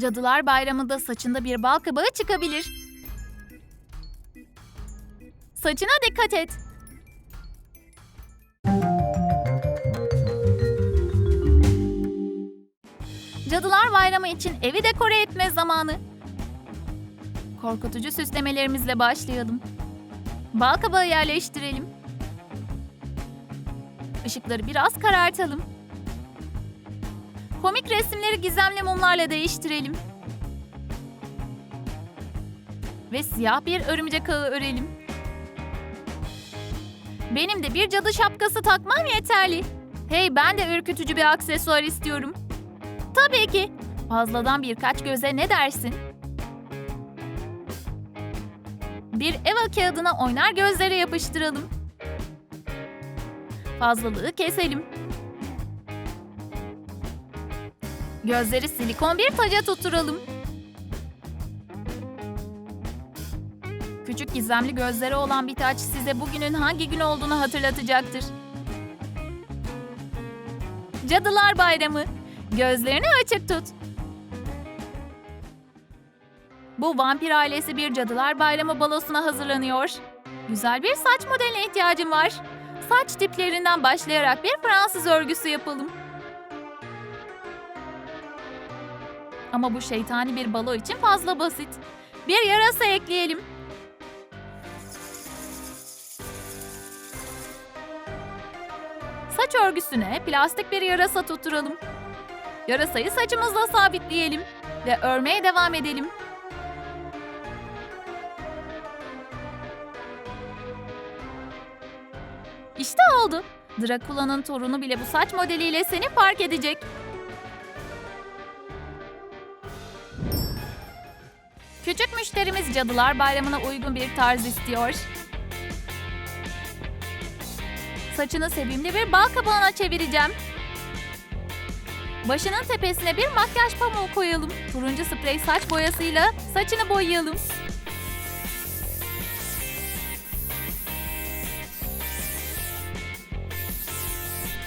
Cadılar Bayramı'nda saçında bir bal kabağı çıkabilir. Saçına dikkat et. Cadılar Bayramı için evi dekore etme zamanı. Korkutucu süslemelerimizle başlayalım. Bal kabağı yerleştirelim. Işıkları biraz karartalım. Komik resimleri gizemli mumlarla değiştirelim. Ve siyah bir örümcek ağı örelim. Benim de bir cadı şapkası takmam yeterli. Hey ben de ürkütücü bir aksesuar istiyorum. Tabii ki. Fazladan birkaç göze ne dersin? Bir eva kağıdına oynar gözlere yapıştıralım. Fazlalığı keselim. Gözleri silikon bir taca tutturalım. Küçük gizemli gözleri olan bir taç size bugünün hangi gün olduğunu hatırlatacaktır. Cadılar Bayramı. Gözlerini açık tut. Bu vampir ailesi bir Cadılar Bayramı balosuna hazırlanıyor. Güzel bir saç modeline ihtiyacım var. Saç tiplerinden başlayarak bir Fransız örgüsü yapalım. Ama bu şeytani bir balo için fazla basit. Bir yarasa ekleyelim. Saç örgüsüne plastik bir yarasa tutturalım. Yarasayı saçımızla sabitleyelim ve örmeye devam edelim. İşte oldu. Drakula'nın torunu bile bu saç modeliyle seni fark edecek. Küçük müşterimiz Cadılar Bayramı'na uygun bir tarz istiyor. Saçını sevimli bir bal kabağına çevireceğim. Başının tepesine bir makyaj pamuğu koyalım. Turuncu sprey saç boyasıyla saçını boyayalım.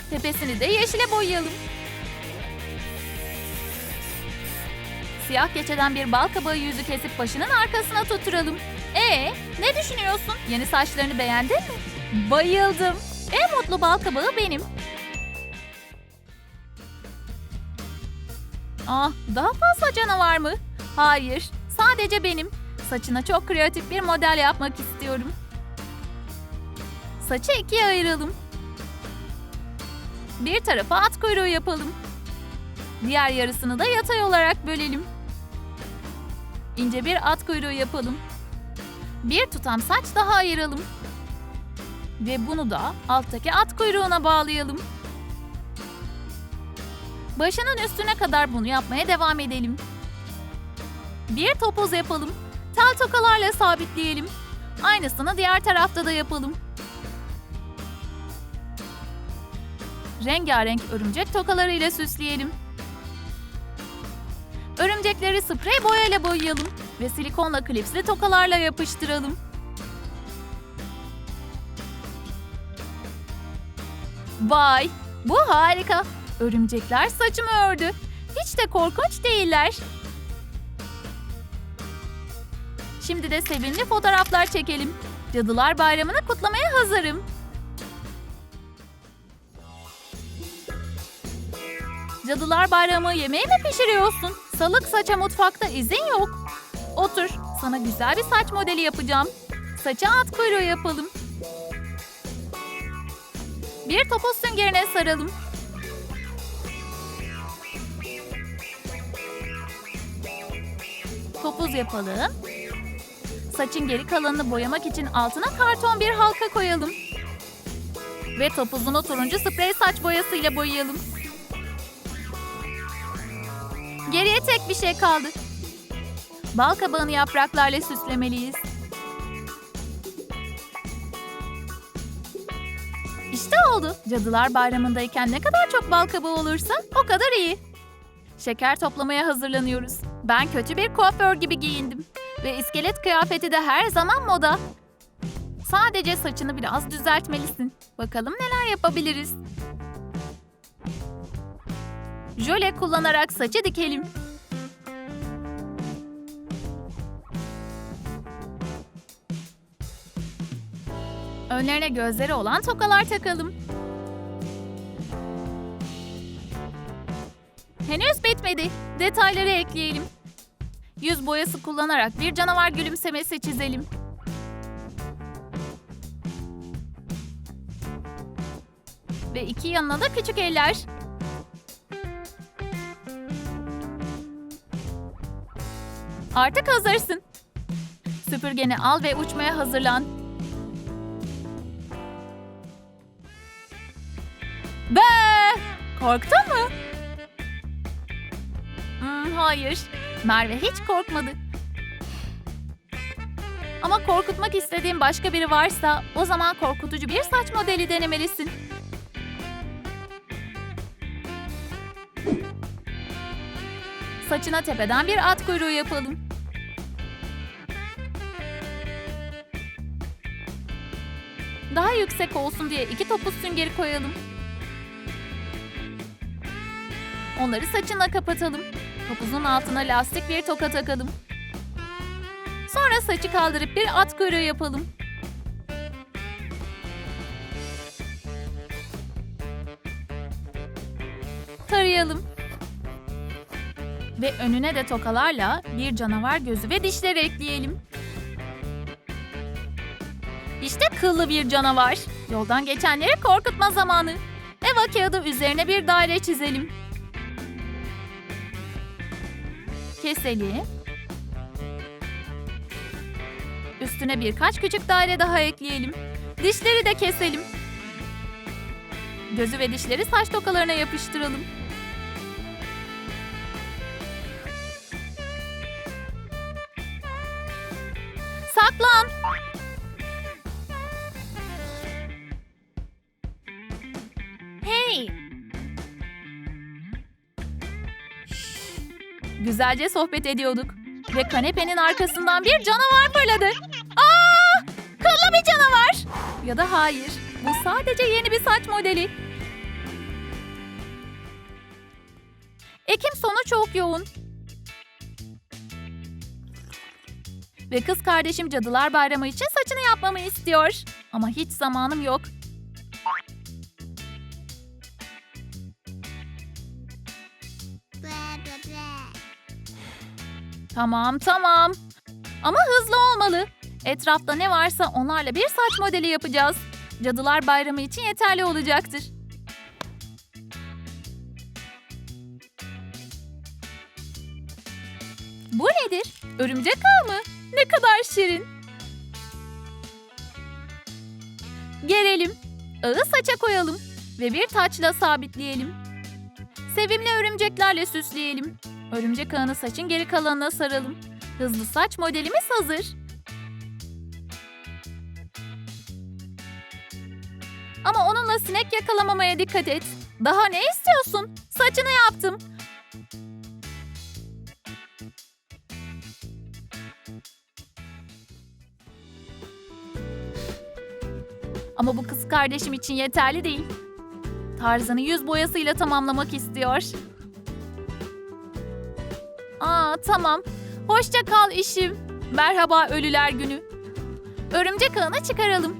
Tepesini de yeşile boyayalım. Siyah keçeden bir bal kabağı yüzü kesip başının arkasına tutturalım. Ee, ne düşünüyorsun? Yeni saçlarını beğendin mi? Bayıldım. En mutlu bal kabağı benim. Ah, daha fazla canavar mı? Hayır, sadece benim. Saçına çok kreatif bir model yapmak istiyorum. Saçı ikiye ayıralım. Bir tarafa at kuyruğu yapalım. Diğer yarısını da yatay olarak bölelim. İnce bir at kuyruğu yapalım. Bir tutam saç daha ayıralım. Ve bunu da alttaki at kuyruğuna bağlayalım. Başının üstüne kadar bunu yapmaya devam edelim. Bir topuz yapalım. Tel tokalarla sabitleyelim. Aynısını diğer tarafta da yapalım. Rengarenk örümcek tokalarıyla süsleyelim. Örümcekleri sprey boyayla boyayalım ve silikonla klipsli tokalarla yapıştıralım. Vay, bu harika. Örümcekler saçımı ördü. Hiç de korkunç değiller. Şimdi de sevimli fotoğraflar çekelim. Cadılar Bayramı'nı kutlamaya hazırım. Cadılar Bayramı yemeği mi pişiriyorsun? Salık saça mutfakta izin yok. Otur, sana güzel bir saç modeli yapacağım. Saça at kuyruğu yapalım. Bir topuz süngerine saralım. Topuz yapalım. Saçın geri kalanını boyamak için altına karton bir halka koyalım. Ve topuzunu turuncu sprey saç boyasıyla boyayalım. Geriye tek bir şey kaldı. Bal kabağını yapraklarla süslemeliyiz. İşte oldu. Cadılar Bayramı'ndayken ne kadar çok bal kabağı olursa o kadar iyi. Şeker toplamaya hazırlanıyoruz. Ben kötü bir kuaför gibi giyindim. Ve iskelet kıyafeti de her zaman moda. Sadece saçını biraz düzeltmelisin. Bakalım neler yapabiliriz. Jöle kullanarak saçı dikelim. Önlerine gözleri olan tokalar takalım. Henüz bitmedi. Detayları ekleyelim. Yüz boyası kullanarak bir canavar gülümsemesi çizelim. Ve iki yanına da küçük eller. Artık hazırsın. Süpürgeni al ve uçmaya hazırlan. Be! Korktun mu? Hmm, hayır. Merve hiç korkmadı. Ama korkutmak istediğin başka biri varsa o zaman korkutucu bir saç modeli denemelisin. Saçına tepeden bir at kuyruğu yapalım. Daha yüksek olsun diye iki topuz süngeri koyalım. Onları saçına kapatalım. Topuzun altına lastik bir toka takalım. Sonra saçı kaldırıp bir at kuyruğu yapalım. Tarayalım. Ve önüne de tokalarla bir canavar gözü ve dişleri ekleyelim. İşte kıllı bir canavar. Yoldan geçenleri korkutma zamanı. Eva kağıdı üzerine bir daire çizelim. Keselim. Üstüne birkaç küçük daire daha ekleyelim. Dişleri de keselim. Gözü ve dişleri saç tokalarına yapıştıralım. Saklan. Hey. Güzelce sohbet ediyorduk. Ve kanepenin arkasından bir canavar fırladı. Aa! Kıllı bir canavar. Ya da hayır. Bu sadece yeni bir saç modeli. Ekim sonu çok yoğun. Ve kız kardeşim Cadılar Bayramı için saçını yapmamı istiyor. Ama hiç zamanım yok. Tamam tamam. Ama hızlı olmalı. Etrafta ne varsa onlarla bir saç modeli yapacağız. Cadılar Bayramı için yeterli olacaktır. Bu nedir? Örümcek ağı mı? Ne kadar şirin. Gerelim. Ağı saça koyalım ve bir taçla sabitleyelim. Sevimli örümceklerle süsleyelim. Örümcek ağını saçın geri kalanına saralım. Hızlı saç modelimiz hazır. Ama onunla sinek yakalamamaya dikkat et. Daha ne istiyorsun? Saçını yaptım. Ama bu kız kardeşim için yeterli değil. Tarzanı yüz boyasıyla tamamlamak istiyor. Aa tamam. Hoşça kal işim. Merhaba ölüler günü. Örümcek ağını çıkaralım.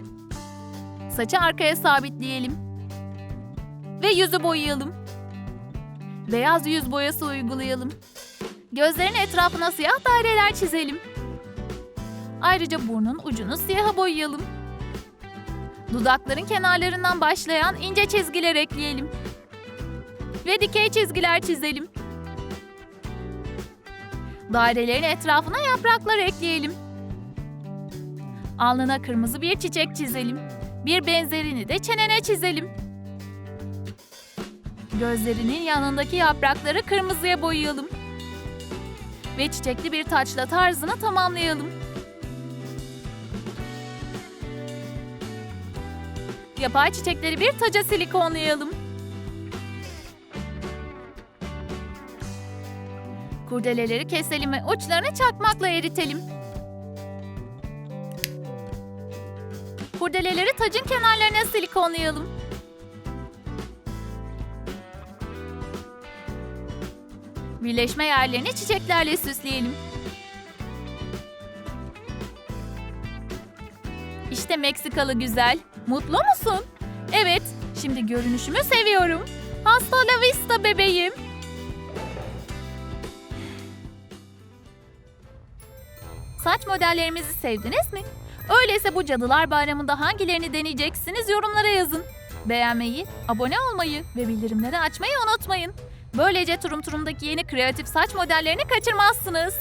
Saçı arkaya sabitleyelim. Ve yüzü boyayalım. Beyaz yüz boyası uygulayalım. Gözlerin etrafına siyah daireler çizelim. Ayrıca burnun ucunu siyaha boyayalım. Dudakların kenarlarından başlayan ince çizgiler ekleyelim. Ve dikey çizgiler çizelim. Dairelerin etrafına yapraklar ekleyelim. Alnına kırmızı bir çiçek çizelim. Bir benzerini de çenene çizelim. Gözlerinin yanındaki yaprakları kırmızıya boyayalım. Ve çiçekli bir taçla tarzını tamamlayalım. Yapay çiçekleri bir taca silikonlayalım. Kurdeleleri keselim ve uçlarını çakmakla eritelim. Kurdeleleri tacın kenarlarına silikonlayalım. Birleşme yerlerini çiçeklerle süsleyelim. İşte Meksikalı güzel. Mutlu musun? Evet, şimdi görünüşümü seviyorum. Hasta la vista bebeğim. Saç modellerimizi sevdiniz mi? Öyleyse bu Cadılar Bayramı'nda hangilerini deneyeceksiniz yorumlara yazın. Beğenmeyi, abone olmayı ve bildirimleri açmayı unutmayın. Böylece Turum Turum'daki yeni kreatif saç modellerini kaçırmazsınız.